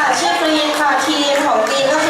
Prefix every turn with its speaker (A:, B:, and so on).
A: ค่ะชื่อกรีนค่ะทีมของกรีนก็คือ